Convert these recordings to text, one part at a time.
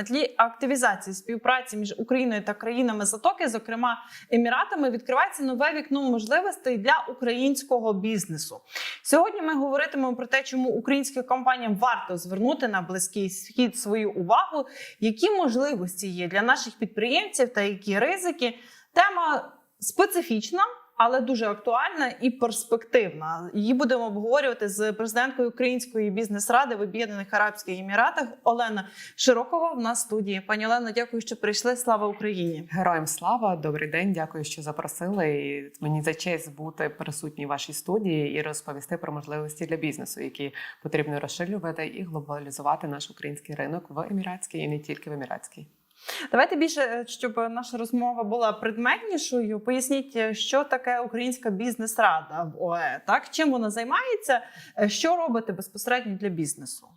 На тлі активізації співпраці між Україною та країнами Затоки, зокрема Еміратами, відкривається нове вікно можливостей для українського бізнесу. Сьогодні ми говоритимемо про те, чому українським компаніям варто звернути на близький схід свою увагу, які можливості є для наших підприємців та які ризики. Тема специфічна. Але дуже актуальна і перспективна. Її будемо обговорювати з президенткою Української бізнес-ради в Об'єднаних Арабських Еміратах Олена Широкова. В нас студії. Пані Олено, дякую, що прийшли. Слава Україні! Героям слава, добрий день. Дякую, що запросили. І мені за честь бути присутній вашій студії і розповісти про можливості для бізнесу, які потрібно розширювати і глобалізувати наш український ринок в еміратський і не тільки в еміратський. Давайте більше, щоб наша розмова була предметнішою. Поясніть, що таке Українська бізнес-рада в ОЕ, так чим вона займається, що робите безпосередньо для бізнесу?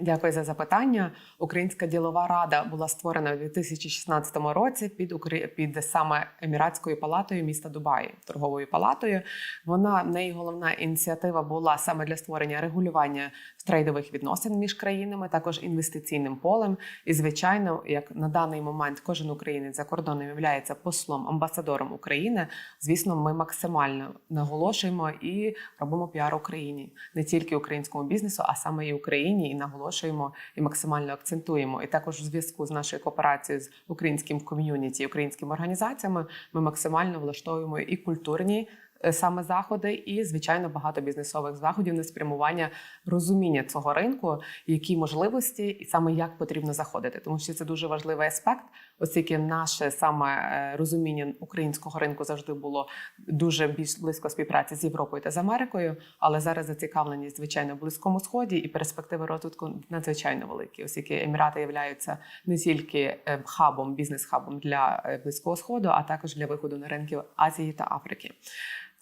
Дякую за запитання. Українська ділова рада була створена у 2016 році під під саме Еміратською палатою міста Дубаї, торговою палатою. Вона неї головна ініціатива була саме для створення регулювання трейдових відносин між країнами, також інвестиційним полем. І звичайно, як на даний момент кожен українець за кордоном є послом амбасадором України. Звісно, ми максимально наголошуємо і робимо піар Україні, не тільки українському бізнесу, а саме і Україні, і наголошуємо і максимально акцентуємо. І також у зв'язку з нашою кооперацією з українським ком'юніті, українськими організаціями, ми максимально влаштовуємо і культурні. Е, Саме заходи, і звичайно багато бізнесових заходів на спрямування розуміння цього ринку, які можливості, і саме як потрібно заходити, тому що це дуже важливий аспект, оскільки наше саме е, розуміння українського ринку завжди було дуже більш близько співпраці з Європою та з Америкою. Але зараз зацікавленість звичайно в близькому сході і перспективи розвитку надзвичайно великі, оскільки Емірати являються не тільки е, хабом, бізнес-хабом для близького сходу, а також для виходу на ринки Азії та Африки.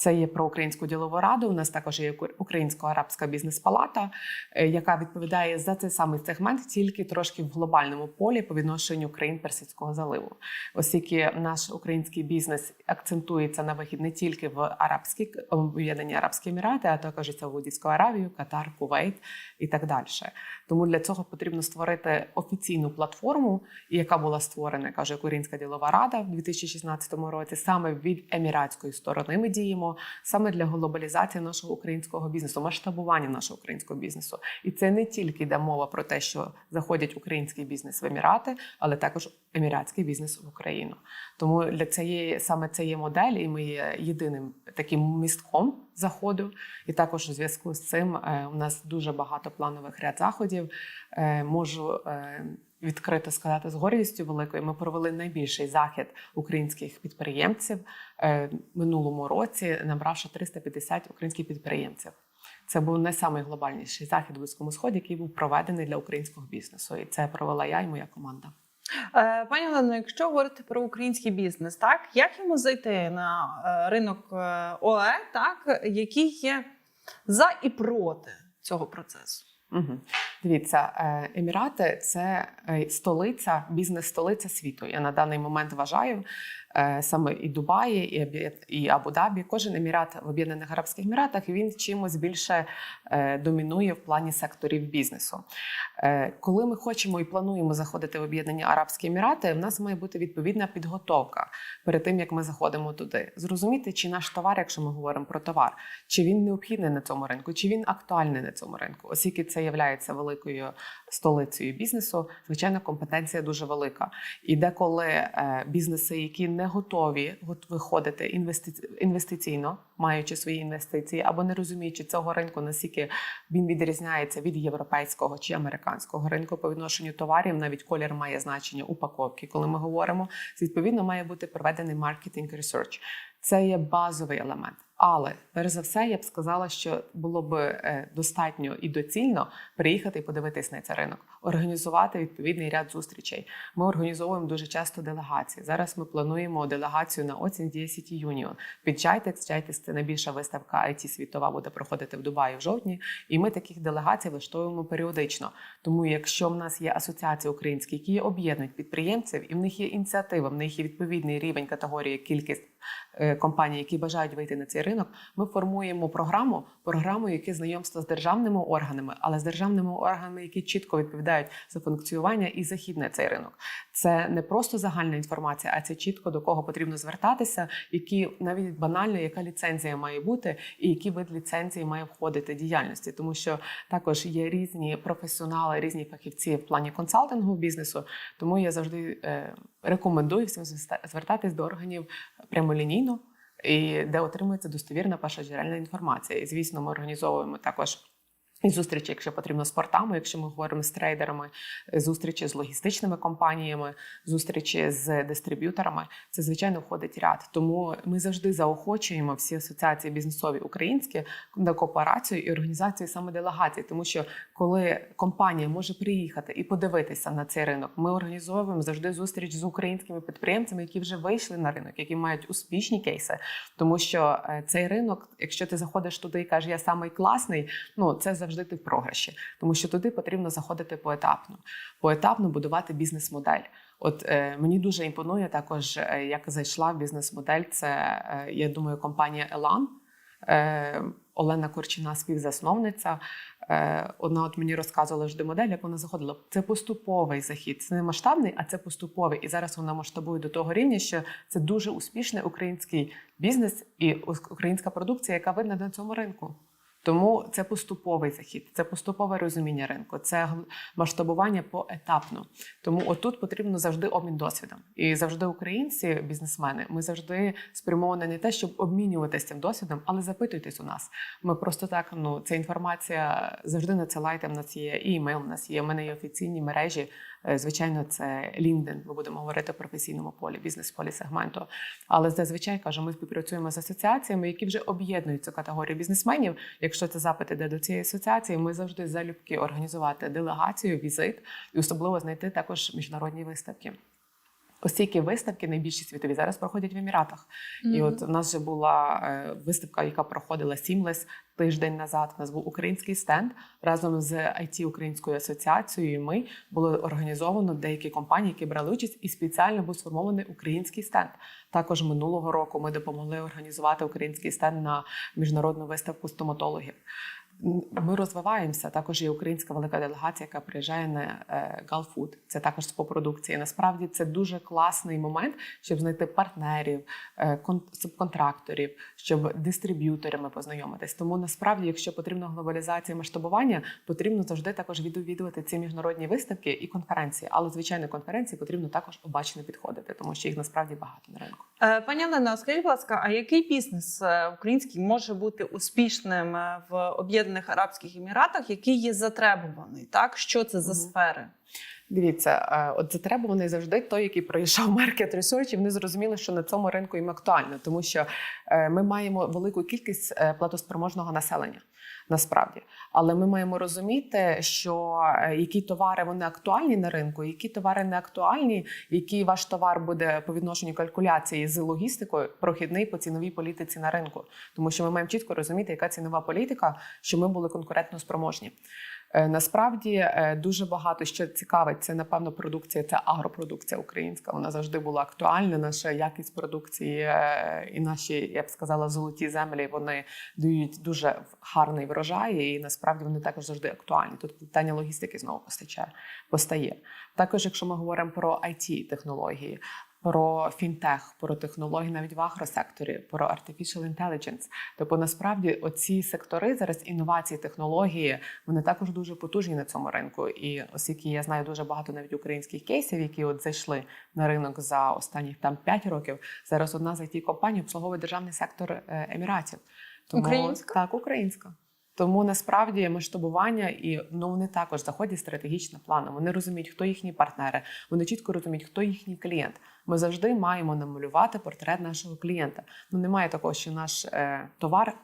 Це є про українську ділову раду. У нас також є українсько-арабська бізнес-палата, е, яка відповідає за цей самий сегмент, тільки трошки в глобальному полі по відношенню країн Персидського заливу, оскільки наш український бізнес акцентується на вихід не тільки в арабські об'єднані Арабські Емірати, а також і Саудівську Аравію, Катар, Кувейт і так далі. Тому для цього потрібно створити офіційну платформу, яка була створена, каже Українська ділова рада в 2016 році. Саме від еміратської сторони ми діємо саме для глобалізації нашого українського бізнесу, масштабування нашого українського бізнесу. І це не тільки йде мова про те, що заходять український бізнес в Емірати, але також еміратський бізнес в Україну. Тому для цієї саме цієї моделі ми є єдиним таким містком заходу. І також у зв'язку з цим е, у нас дуже багато планових ряд заходів. Е, Можу е, відкрито сказати з гордістю великою. Ми провели найбільший захід українських підприємців е, минулому році, набравши 350 українських підприємців. Це був не найглобальніший захід у близькому сході, який був проведений для українського бізнесу. І це провела я і моя команда. Е, Пані Олено, якщо говорити про український бізнес, так як йому зайти на е, ринок ОЕ, так які є за і проти цього процесу? Угу. Дивіться, е, Емірати це е, столиця, бізнес-столиця світу. Я на даний момент вважаю е, саме і Дубаї, і Абу-Дабі. Кожен емірат в Об'єднаних Арабських Еміратах він чимось більше домінує в плані секторів бізнесу. Коли ми хочемо і плануємо заходити в Об'єднані Арабські Емірати, в нас має бути відповідна підготовка перед тим, як ми заходимо туди. Зрозуміти, чи наш товар, якщо ми говоримо про товар, чи він необхідний на цьому ринку, чи він актуальний на цьому ринку, оскільки це є великою столицею бізнесу. Звичайно, компетенція дуже велика. І деколи е, бізнеси, які не готові гот- виходити інвестиційно, маючи свої інвестиції, або не розуміючи цього ринку, наскільки він відрізняється від європейського чи американського ринку по відношенню товарів, навіть колір має значення упаковки. Коли ми говоримо, відповідно має бути проведений маркетинг research. Це є базовий елемент. Але перш за все, я б сказала, що було б е, достатньо і доцільно приїхати і подивитись на цей ринок, організувати відповідний ряд зустрічей. Ми організовуємо дуже часто делегації. Зараз ми плануємо делегацію на осінь DST Union. Під Jitex. Jitex – це найбільша виставка IT світова буде проходити в Дубаї в жовтні. І ми таких делегацій влаштовуємо періодично. Тому, якщо в нас є асоціації українські, які об'єднують підприємців, і в них є ініціатива, в них є відповідний рівень категорії, кількість е, компаній, які бажають вийти на цей ринок, ми формуємо програму, програму, яке знайомство з державними органами, але з державними органами, які чітко відповідають за функціонування і захід на цей ринок. Це не просто загальна інформація, а це чітко до кого потрібно звертатися, які навіть банально, яка ліцензія має бути, і який вид ліцензії має входити діяльності, тому що також є різні професіонали, різні фахівці в плані консалтингу бізнесу. Тому я завжди е, рекомендую всім звертатись до органів прямолінійно, і де отримується достовірна першоджерельна інформація. І звісно, ми організовуємо також. І зустрічі, якщо потрібно з портами, якщо ми говоримо з трейдерами, зустрічі з логістичними компаніями, зустрічі з дистриб'юторами, це звичайно входить ряд. Тому ми завжди заохочуємо всі асоціації бізнесові українські на кооперацію і організацію саме делегацій, тому що коли компанія може приїхати і подивитися на цей ринок, ми організовуємо завжди зустріч з українськими підприємцями, які вже вийшли на ринок, які мають успішні кейси. Тому що е, цей ринок, якщо ти заходиш туди і кажеш, я самий класний, ну це завжди ти в програші, тому що туди потрібно заходити поетапно, поетапно будувати бізнес-модель. От е, мені дуже імпонує також, е, як зайшла в бізнес-модель. Це е, я думаю, компанія Елан. Е, Олена Корчина, співзасновниця. Е, Одна от мені розказувала жди модель, як вона заходила. Це поступовий захід, це не масштабний, а це поступовий. І зараз вона масштабує до того рівня, що це дуже успішний український бізнес і українська продукція, яка видна на цьому ринку. Тому це поступовий захід, це поступове розуміння ринку, це масштабування поетапно. Тому отут потрібно завжди обмін досвідом. І завжди українці, бізнесмени, ми завжди спрямовані не те, щоб обмінюватися цим досвідом, але запитуйтесь у нас. Ми просто так, ну ця інформація завжди надсилайте. В нас є і імейл, в нас є. У мене є офіційні мережі. Е, Звичайно, це Лінден. Ми будемо говорити професійному полі, бізнес-полі сегменту. Але зазвичай кажу, ми співпрацюємо з асоціаціями, які вже об'єднують цю категорію бізнесменів. Якщо це запит іде до цієї асоціації, ми завжди залюбки організувати делегацію, візит і особливо знайти також міжнародні виставки. Оскільки виставки найбільші світові зараз проходять в Еміратах. І от у нас вже була е, виставка, яка проходила Seamless тиждень назад. У нас був український стенд разом з IT Українською асоціацією. Ми було організовано деякі компанії, які брали участь, і спеціально був сформований український стенд. Також минулого року ми допомогли організувати український стенд на міжнародну виставку стоматологів. Ми розвиваємося. Також є українська велика делегація, яка приїжджає на е, Галфуд. Це також по продукції. Насправді це дуже класний момент, щоб знайти партнерів, е, субконтракторів, щоб дистриб'юторами познайомитись. Тому насправді, якщо потрібна глобалізація масштабування, потрібно завжди також відвідувати ці міжнародні виставки і конференції. Але звичайно, конференції потрібно також обачно підходити, тому що їх насправді багато на ринку. Е, Пані Олено, скажіть, будь ласка, а який бізнес український може бути успішним в Об'єднаних Арабських Еміратах, який є затребуваний? Так, що це за сфери? Дивіться, е, от затребуваний завжди той, який пройшов маркет ресерч, і вони зрозуміли, що на цьому ринку їм актуально, тому що е, ми маємо велику кількість е, платоспроможного населення. Насправді, але ми маємо розуміти, що е, які товари вони актуальні на ринку, які товари не актуальні, який ваш товар буде по відношенню калькуляції з логістикою прохідний по ціновій політиці на ринку, тому що ми маємо чітко розуміти, яка цінова політика, щоб ми були конкурентно спроможні. Е, Насправді е, дуже багато що цікавить. Це напевно продукція, це агропродукція українська. Вона завжди була актуальна. Наша якість продукції е, і наші, я б сказала, золоті землі вони дають дуже гарний врожай, і насправді вони також завжди актуальні. Тут питання логістики знову постачає постає. Також, якщо ми говоримо про it технології. Про фінтех, про технології навіть в агросекторі, про artificial intelligence. Тобто, насправді, оці сектори зараз інновації, технології, вони також дуже потужні на цьому ринку. І оскільки я знаю дуже багато навіть українських кейсів, які от зайшли на ринок за останніх там 5 років. Зараз одна з it компаній обслуговує державний сектор е, Еміратів. Українська? Так, українська. Тому насправді масштабування і ну вони також заходять стратегічно планом. Вони розуміють, хто їхні партнери. Вони чітко розуміють, хто їхній клієнт. Ми завжди маємо намалювати портрет нашого клієнта. Ну немає такого, що наш е, товар.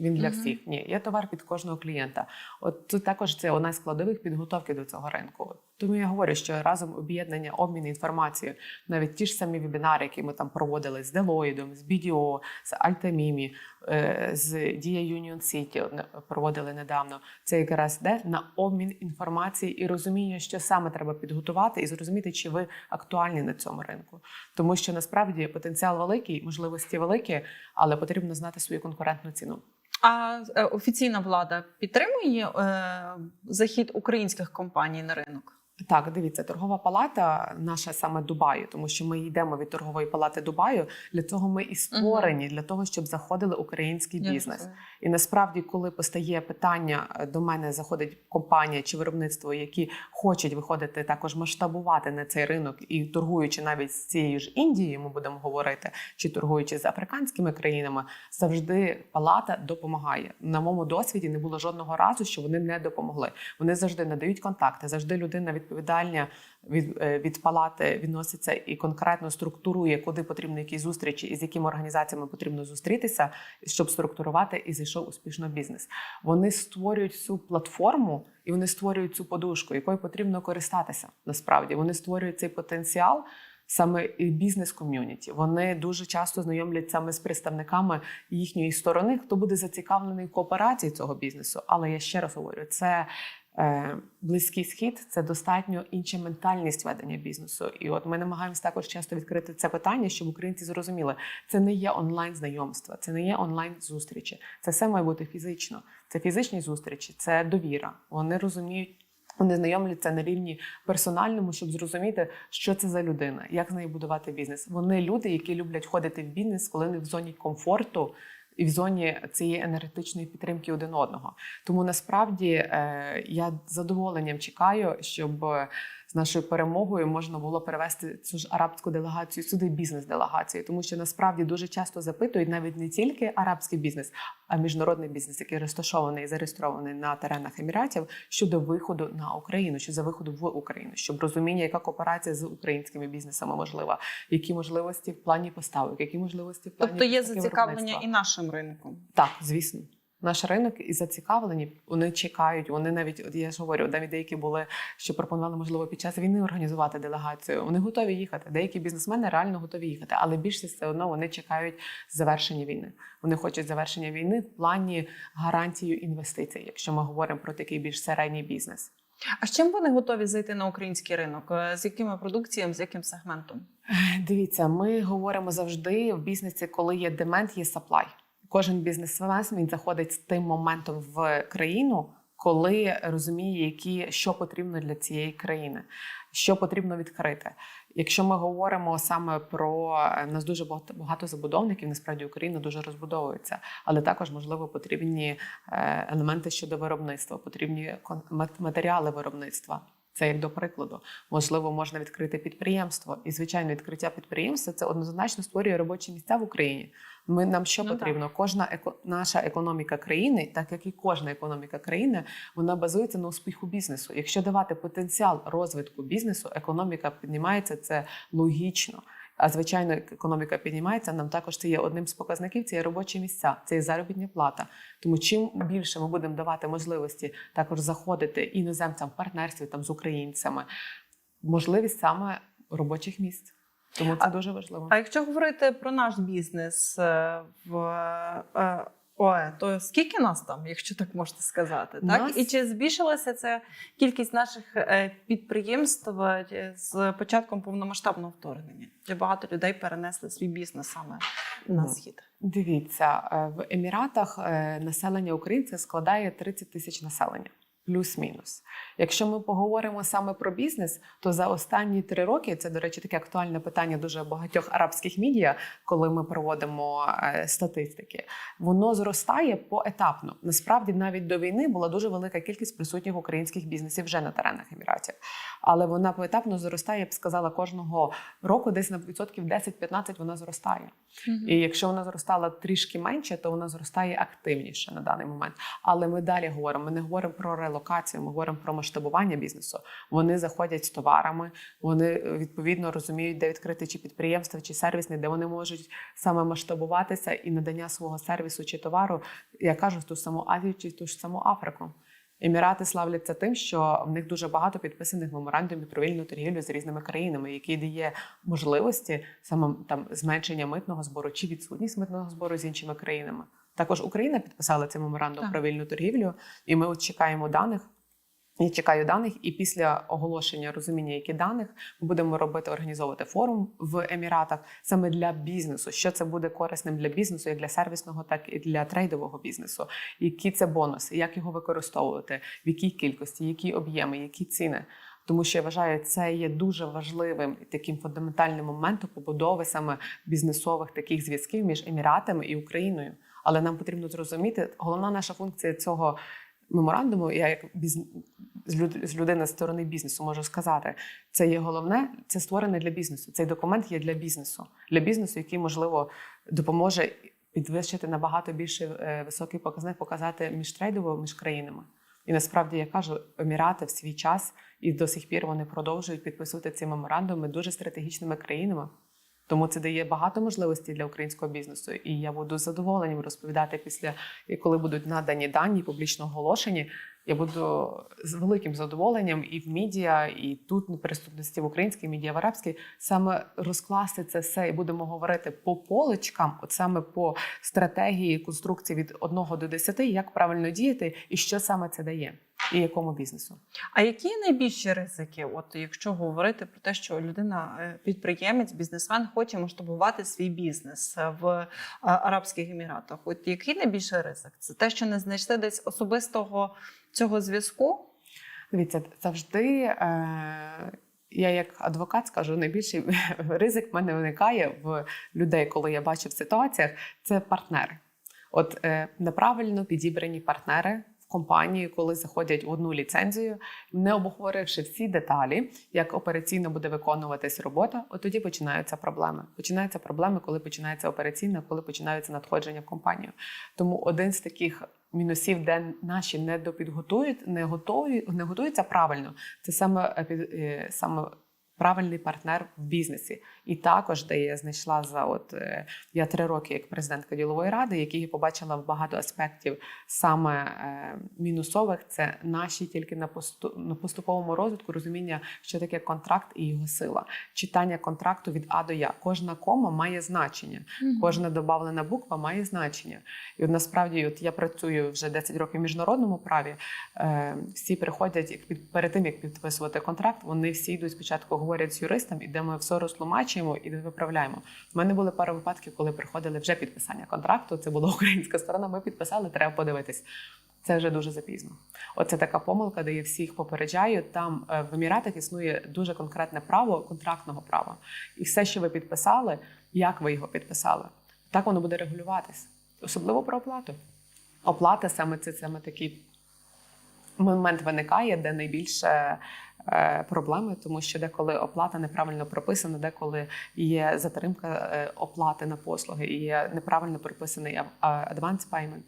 Він для всіх ні, є товар під кожного клієнта. От тут також це одна з складових підготовки до цього ринку. Тому я говорю, що разом об'єднання, обмін інформацією, навіть ті ж самі вебінари, які ми там проводили з Deloitte, з BDO, з Altamimi, е, з Union City не- проводили недавно. Це якраз де на обмін інформації і розуміння, що саме треба підготувати, і зрозуміти, чи ви актуальні на цьому ринку. Тому що насправді потенціал великий, можливості великі, але потрібно знати свою конкурентну ціну. А е, офіційна влада підтримує е, захід українських компаній на ринок? Так, дивіться, торгова палата наша саме Дубаю, тому що ми йдемо від торгової палати Дубаю. Для цього ми і створені, для того, щоб заходили український бізнес. І насправді, коли постає питання е, до мене, заходить компанія чи виробництво, які хочуть виходити також масштабувати на цей ринок і торгуючи навіть з цією ж Індією, ми будемо говорити, чи торгуючи з африканськими країнами, завжди палата допомагає. На моєму досвіді не було жодного разу, що вони не допомогли. Вони завжди надають контакти, завжди людина від, е, від палати відноситься і конкретно структурує, куди потрібно які зустрічі і з якими організаціями потрібно зустрітися, щоб структурувати і зайшов успішно бізнес. Вони створюють цю платформу і вони створюють цю подушку, якою потрібно користатися. Насправді вони створюють цей потенціал. Саме бізнес-ком'юніті вони дуже часто знайомлять саме з представниками їхньої сторони, хто буде зацікавлений в кооперації цього бізнесу. Але я ще раз говорю, це близький схід, це достатньо інша ментальність ведення бізнесу. І от ми намагаємося також часто відкрити це питання, щоб українці зрозуміли, це не є онлайн знайомства, це не є онлайн зустрічі. Це все має бути фізично. Це фізичні зустрічі, це довіра. Вони розуміють. Вони знайомляться на рівні персональному, щоб зрозуміти, що це за людина, як з нею будувати бізнес. Вони люди, які люблять ходити в бізнес, коли вони в зоні комфорту і в зоні цієї енергетичної підтримки один одного. Тому насправді е, я з задоволенням чекаю, щоб з нашою перемогою можна було перевести цю ж арабську делегацію сюди бізнес-делегацію, тому що насправді дуже часто запитують навіть не тільки арабський бізнес, а міжнародний бізнес, який розташований і зареєстрований на теренах Еміратів щодо виходу на Україну, щодо виходу в Україну, щоб розуміння, яка кооперація з українськими бізнесами можлива, які можливості в плані поставок, які можливості в плані Тобто є зацікавлення і нашим ринком. Так, звісно. Наш ринок і зацікавлені, вони чекають. Вони навіть от я ж говорю, навіть деякі були, що пропонували можливо під час війни організувати делегацію. Вони готові їхати. Деякі бізнесмени реально готові їхати, але більшість все одно вони чекають завершення війни. Вони хочуть завершення війни в плані гарантію інвестицій, якщо ми говоримо про такий більш середній бізнес. А з чим вони готові зайти на український ринок? Е, З якими продукціями, з яким сегментом? Дивіться, ми говоримо завжди в бізнесі, коли є демент, є саплай. Кожен бізнесмен він заходить з тим моментом в країну, коли розуміє, які що потрібно для цієї країни, що потрібно відкрити. Якщо ми говоримо саме про е, нас дуже багато багато забудовників, насправді Україна дуже розбудовується, але також можливо потрібні е, елементи щодо виробництва, потрібні матеріали виробництва. Це як до прикладу, можливо, можна відкрити підприємство, і звичайно, відкриття підприємства це однозначно створює робочі місця в Україні. Ми нам що Ну, потрібно? Кожна еко, наша економіка країни, так як і кожна економіка країни, вона базується на успіху бізнесу. Якщо давати потенціал розвитку бізнесу, економіка піднімається, це логічно. А звичайно, економіка піднімається. Нам також це є одним з показників. Це є робочі місця, це є заробітня плата. Тому чим більше ми будемо давати можливості також заходити іноземцям в партнерстві там з українцями, можливість саме робочих місць. Тому це А- дуже важливо. А якщо говорити про наш бізнес е, в ОЕ, то скільки нас там, якщо так можна сказати, так Нас- і чи збільшилася ця кількість наших е, підприємств е, з початком повномасштабного вторгнення? Чи багато людей перенесли свій бізнес саме на схід? Дивіться, в Еміратах населення українців складає 30 тисяч населення. Плюс-мінус. Якщо ми поговоримо саме про бізнес, то за останні три роки це, до речі, таке актуальне питання дуже багатьох арабських медіа, коли ми проводимо е, статистики, воно зростає поетапно. Насправді, навіть до війни була дуже велика кількість присутніх українських бізнесів вже на теренах Еміратів. Але вона поетапно зростає, я б сказала, кожного року десь на відсотків 10-15 вона зростає. І якщо вона зростала трішки менше, то вона зростає активніше на даний момент. Але ми далі говоримо. Ми не говоримо про релокацію, ми говоримо про масштабування бізнесу. Вони заходять з товарами, вони е, відповідно розуміють, де відкрити чи підприємства, чи сервісне, де вони можуть саме масштабуватися і надання свого сервісу чи товару. Я кажу в ту саму Азію чи ту ж саму Африку. Емірати славляться тим, що в них дуже багато підписаних меморандумів про вільну торгівлю з різними країнами, які дає можливості саме там зменшення митного збору чи відсутність митного збору з іншими країнами. Також Україна підписала цей меморандум Так. про вільну торгівлю, і ми от чекаємо даних. Я чекаю даних, і після оголошення розуміння, які даних ми будемо робити, організовувати форум в Еміратах саме для бізнесу. Що це буде корисним для бізнесу, як для сервісного, так і для трейдового бізнесу. Які це бонуси, як його використовувати, в якій кількості, які об'єми, які ціни. Тому що я вважаю, це є дуже важливим і таким фундаментальним моментом побудови саме бізнесових таких зв'язків між Еміратами і Україною. Але нам потрібно зрозуміти, головна наша функція цього меморандуму, я як біз... з людини з сторони бізнесу можу сказати, це є головне, це створене для бізнесу. Цей документ є для бізнесу, для бізнесу, який можливо допоможе підвищити набагато більше е, високий показник, показати міжтрейдово між країнами. І насправді я кажу, Емірати в свій час і до сих пір вони продовжують підписувати ці меморандуми дуже стратегічними країнами. Тому це дає багато можливостей для українського бізнесу. І я буду з задоволенням розповідати після, коли будуть надані дані публічно оголошені. Я буду з великим задоволенням і в медіа, і тут на присутності в українській медіа в арабській саме розкласти це все і будемо говорити по поличкам, от саме по стратегії конструкції від 1 до 10, як правильно діяти і що саме це дає, і якому бізнесу. А які найбільші ризики? От якщо говорити про те, що людина, е, підприємець, бізнесмен хоче масштабувати свій бізнес е, в е, Арабських Еміратах, от який найбільший ризик? Це те, що не знайшли десь особистого цього зв'язку? Дивіться, завжди е, я як адвокат скажу, найбільший ризик в мене виникає в людей, коли я бачу в ситуаціях, це партнери. От е, неправильно підібрані партнери компанії, коли заходять в одну ліцензію, не обговоривши всі деталі, як операційно буде виконуватись робота, от тоді починаються проблеми. Починаються проблеми, коли починається операційна, коли починаються надходження в компанію. Тому один з таких мінусів, де наші не допідготують, не готові, не готуються правильно. Це саме, е, саме правильний партнер в бізнесі. І також, де я знайшла за от е, я три роки як президентка ділової ради, які я побачила в багато аспектів саме е, мінусових, це наші тільки на на поступовому розвитку розуміння, що таке контракт і його сила. Читання контракту від А до Я. Кожна кома має значення. Кожна додавлена буква має значення. І от насправді, от я працюю вже 10 років в міжнародному праві. Е, всі приходять як під перед тим, як підписувати контракт. Вони всі йдуть спочатку, говорять з юристом, і де ми все розтлумачуємо і виправляємо. У мене були пару випадків, коли приходили вже підписання контракту. Це була українська сторона. Ми підписали, треба подивитись. Це вже дуже запізно. Оце така помилка, де я всіх попереджаю. Там е, в Еміратах існує дуже конкретне право контрактного права. І все, що ви підписали, як ви його підписали, так воно буде регулюватись. Особливо про оплату. Оплата саме це саме такий момент виникає, де найбільше проблеми, тому що деколи оплата неправильно прописана, деколи є затримка е, оплати на послуги, і є неправильно прописаний advance payment.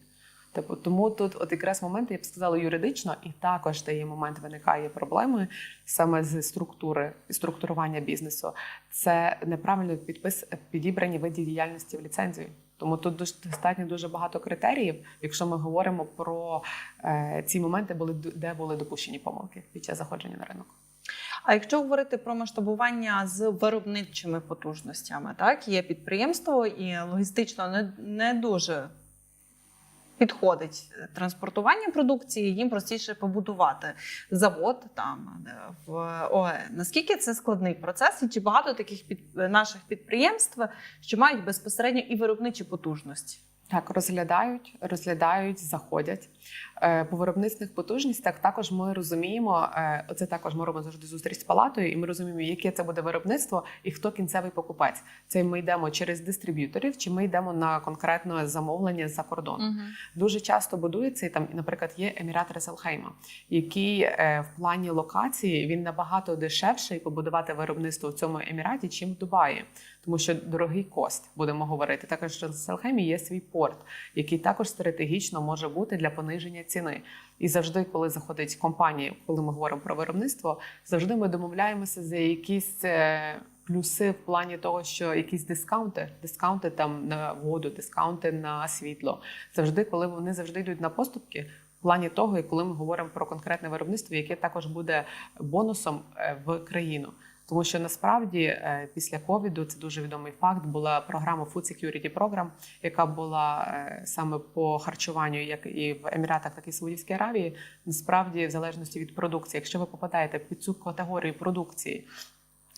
Типу, тому тут, от якраз момент, я б сказала, юридично, і також де є момент виникає проблеми саме з структури структурування бізнесу. Це неправильно підпис підібрані види діяльності в ліцензію. Тому тут достатньо дуже багато критеріїв, якщо ми говоримо про е, ці моменти, були де були допущені помилки під час заходження на ринок. А якщо говорити про масштабування з виробничими потужностями, так є підприємство і логістично не, не дуже підходить транспортування продукції, їм простіше побудувати завод там е, в ОЕ. Наскільки це складний процес, і чи багато таких під, наших підприємств, що мають безпосередньо і виробничі потужності? Так, розглядають, розглядають, заходять. Е, По виробництвих потужностях також ми розуміємо, е, оце також ми робимо завжди зустріч з палатою, і ми розуміємо, яке це буде виробництво і хто кінцевий покупець. Це ми йдемо через дистриб'юторів, чи ми йдемо на конкретне замовлення за кордон. Дуже часто будується і там, наприклад, є Емірат Реселхейма, який е, в плані локації він набагато дешевший побудувати виробництво в цьому еміраті, чим в Дубаї, тому що дорогий кост, будемо говорити. Також в Реселхеймі є свій порт, який також стратегічно може бути для пониження ціни. І завжди, коли заходить компанія, коли ми говоримо про виробництво, завжди ми домовляємося за якісь. е, Плюси в плані того, що якісь дискаунти, дискаунти там на воду, дискаунти на світло. Завжди, коли вони завжди йдуть на поступки, В плані того, і коли ми говоримо про конкретне виробництво, яке також буде бонусом е, в країну. Тому що насправді е, після ковіду це дуже відомий факт. Була програма Food Security Program, яка була е, саме по харчуванню, як і в Еміратах, так і в Саудівській Аравії. Насправді, в залежності від продукції, якщо ви попадаєте під цю категорію продукції,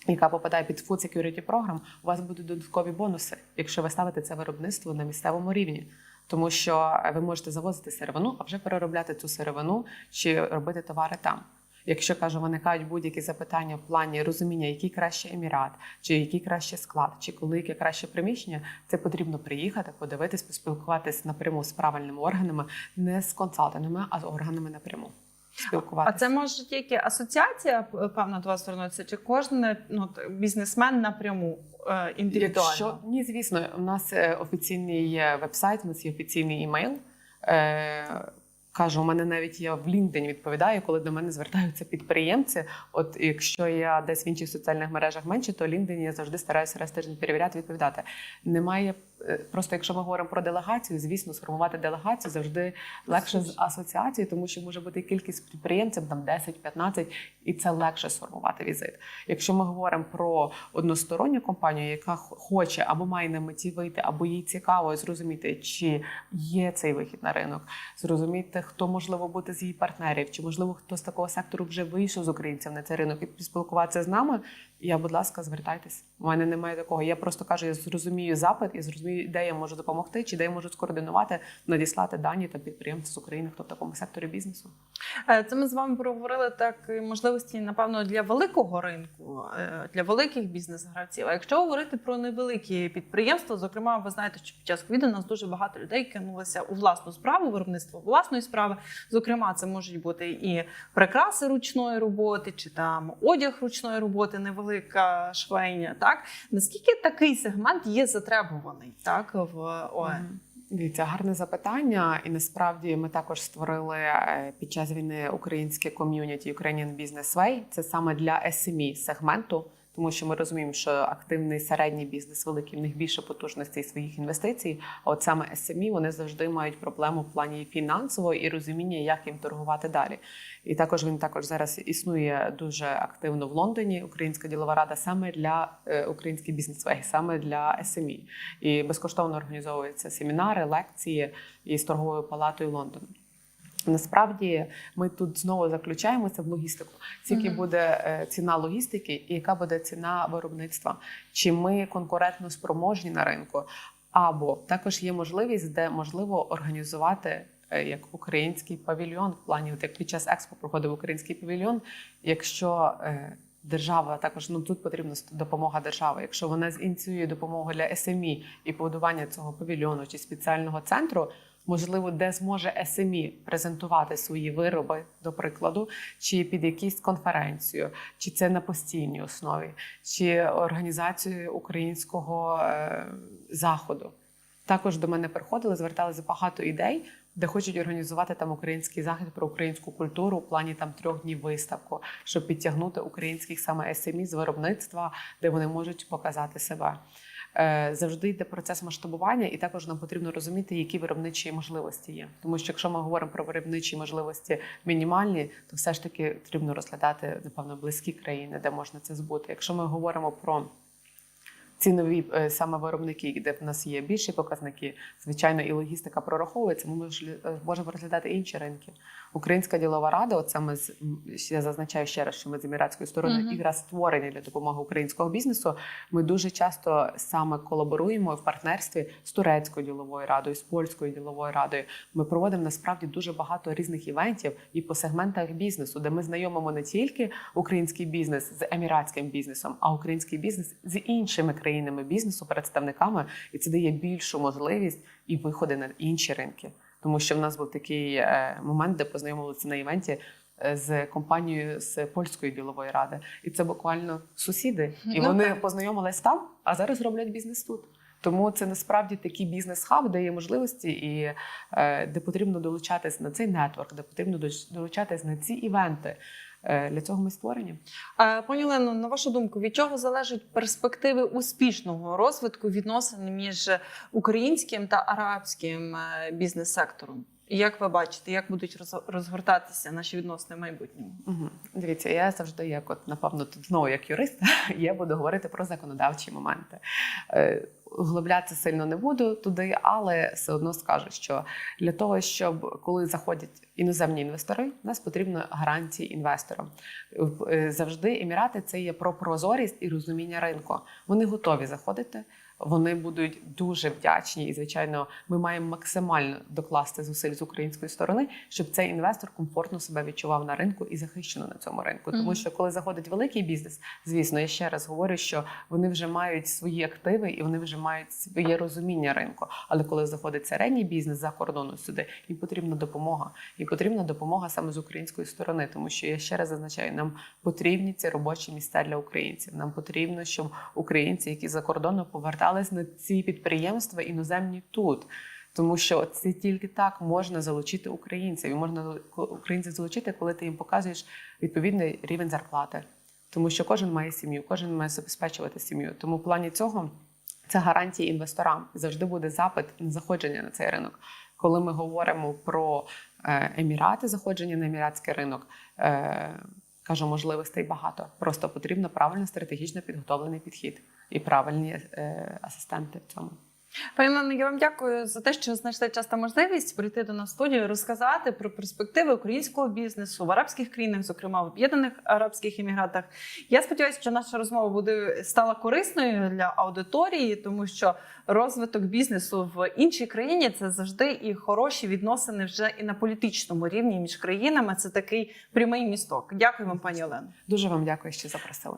яка попадає під Food Security Program, у вас будуть додаткові бонуси, якщо ви ставите це виробництво на місцевому рівні. Тому що ви можете завозити сировину, а вже переробляти цю сировину чи робити товари там. Якщо кажу, виникають будь-які запитання в плані розуміння, який краще емірат, чи який краще склад, чи коли яке краще приміщення, це потрібно приїхати, подивитись, поспілкуватись напряму з правильними органами, не з консалтингами, а з органами напряму. А Спілкуватися. це може тільки асоціація, певно, до вас звернутися, чи кожен ну, бізнесмен напряму е, індивідуально? Якщо ні, звісно, у нас е, офіційний вебсайт, у нас є офіційний імейл. Е, Кажу, у мене навіть я в LinkedIn відповідаю, коли до мене звертаються підприємці. От якщо я десь в інших соціальних мережах менше, то LinkedIn я завжди стараюся раз тиждень перевіряти, відповідати. Немає е, просто, якщо ми говоримо про делегацію, звісно, сформувати делегацію завжди легше з асоціацією, тому що може бути кількість підприємців там 10-15, і це легше сформувати візит. Якщо ми говоримо про односторонню компанію, яка хоче або має на меті вийти, або їй цікаво зрозуміти, чи є цей вихід на ринок, зрозуміти, хто можливо бути з її партнерів, чи можливо хто з такого сектору вже вийшов з українців на цей ринок і спілкуватися з нами. Я, будь ласка, звертайтесь. У мене немає такого. Я просто кажу, я зрозумію запит і зрозумію, де я можу допомогти, чи де я можу скоординувати, надіслати дані та підприємців з України, хто в такому секторі бізнесу. Е, Це ми з вами проговорили так можливості, напевно, для великого ринку, е, для великих бізнес-гравців. А якщо говорити про невеликі підприємства, зокрема, ви знаєте, що під час ковіду нас дуже багато людей кинулося у власну справу, виробництво власної справи. Зокрема, це можуть бути і прикраси ручної роботи, чи там одяг ручної роботи, невелика швейня. Так наскільки такий сегмент є затребуваний так в ОЕ? Дивіться, гарне запитання. І насправді ми також створили е, під час війни українське ком'юніті Ukrainian Business Way. Це саме для SME сегменту, тому що ми розуміємо, що активний середній бізнес великий в них більше потужностей своїх інвестицій. А от саме SME, вони завжди мають проблему в плані фінансового і розуміння, як їм торгувати далі. І також він також зараз існує дуже активно в Лондоні. Українська ділова рада саме для е, український бізнес Way, саме для SME. І безкоштовно організовуються семінари, лекції із торговою палатою Лондону. Насправді ми тут знову заключаємося в логістику. Скільки буде е, ціна логістики і яка буде ціна виробництва? Чи ми конкурентно спроможні на ринку? Або також є можливість, де можливо організувати е, як український павільйон в плані, от як під час експо проходив український павільйон. Якщо е, держава також ну тут потрібна допомога держави. Якщо вона зініціює допомогу для СМІ і побудування цього павільйону чи спеціального центру, можливо, де зможе СМІ презентувати свої вироби, до прикладу, чи під якусь конференцію, чи це на постійній основі, чи організацію українського е, заходу. Також до мене приходили, зверталися багато ідей, де хочуть організувати там український захід про українську культуру у плані там трьох днів виставку, щоб підтягнути українських саме СМІ з виробництва, де вони можуть показати себе. Е, Завжди йде процес масштабування, і також нам потрібно розуміти, які виробничі можливості є. Тому що якщо ми говоримо про виробничі можливості мінімальні, то все ж таки потрібно розглядати напевно близькі країни, де можна це збути. Якщо ми говоримо про цінові е, саме виробники, де в нас є більші показники, звичайно, і логістика прораховується. Ми мож- е, можемо розглядати інші ринки. Українська ділова рада, от саме з я зазначаю ще раз, що ми з еміратської сторони Мгм. якраз створені для допомоги українського бізнесу. Ми дуже часто саме колаборуємо в партнерстві з турецькою діловою радою, з польською діловою радою. Ми проводимо насправді дуже багато різних івентів і по сегментах бізнесу, де ми знайомимо не тільки український бізнес з еміратським бізнесом, а український бізнес з іншими країнами бізнесу, представниками, і це дає більшу можливість і виходи на інші ринки. Тому що в нас був такий е, момент, де познайомилися на івенті. е, З компанією з польської ділової ради, і це буквально сусіди, і Ну, вони так. познайомились там, а зараз роблять бізнес тут. Тому це насправді такий бізнес-хаб, де є можливості, і е, де потрібно долучатись на цей нетворк, де потрібно долучатись на ці івенти. Е, для цього ми створені. Пані Олено, на вашу думку, від чого залежать перспективи успішного розвитку відносин між українським та арабським е, бізнес-сектором? Як ви бачите, як будуть роз- розгортатися наші відносини в майбутньому? Угу. Дивіться, я завжди, як от напевно, тут знову як юрист, я буду говорити про законодавчі моменти. Е, Углублятися сильно не буду туди, але все одно скажу, що для того, щоб коли заходять іноземні інвестори, у нас потрібно гарантії інвесторам. Е, Завжди емірати це є про прозорість і розуміння ринку. Вони готові заходити. Вони будуть дуже вдячні, і звичайно, ми маємо максимально докласти зусиль з української сторони, щоб цей інвестор комфортно себе відчував на ринку і захищено на цьому ринку. Тому що коли заходить великий бізнес, звісно, я ще раз говорю, що вони вже мають свої активи і вони вже мають своє розуміння ринку. Але коли заходить середній бізнес за кордону сюди, їм потрібна допомога. І потрібна допомога саме з української сторони, тому що я ще раз зазначаю, нам потрібні ці робочі місця для українців. Нам потрібно, щоб українці, які за кордону повертались на ці підприємства іноземні тут. Тому що це тільки так можна залучити українців. І можна українців залучити, коли ти їм показуєш відповідний рівень зарплати. Тому що кожен має сім'ю, кожен має забезпечувати сім'ю. Тому в плані цього це гарантія інвесторам. Завжди буде запит на заходження на цей ринок. Коли ми говоримо про е, емірати, заходження на еміратський ринок. Е, Кажу, можливостей багато. Просто потрібно правильно стратегічно підготовлений підхід і правильні е, асистенти в цьому. Пані Олено, я вам дякую за те, що знайшли час та можливість прийти до нас в студію, розказати про перспективи українського бізнесу в арабських країнах, зокрема в Об'єднаних Арабських Еміратах. Я сподіваюся, що наша розмова буде стала корисною для аудиторії, тому що розвиток бізнесу в іншій країні це завжди і хороші відносини вже і на політичному рівні між країнами. Це такий прямий місток. Дякую вам, пані Олено. Дуже вам дякую, що запросили.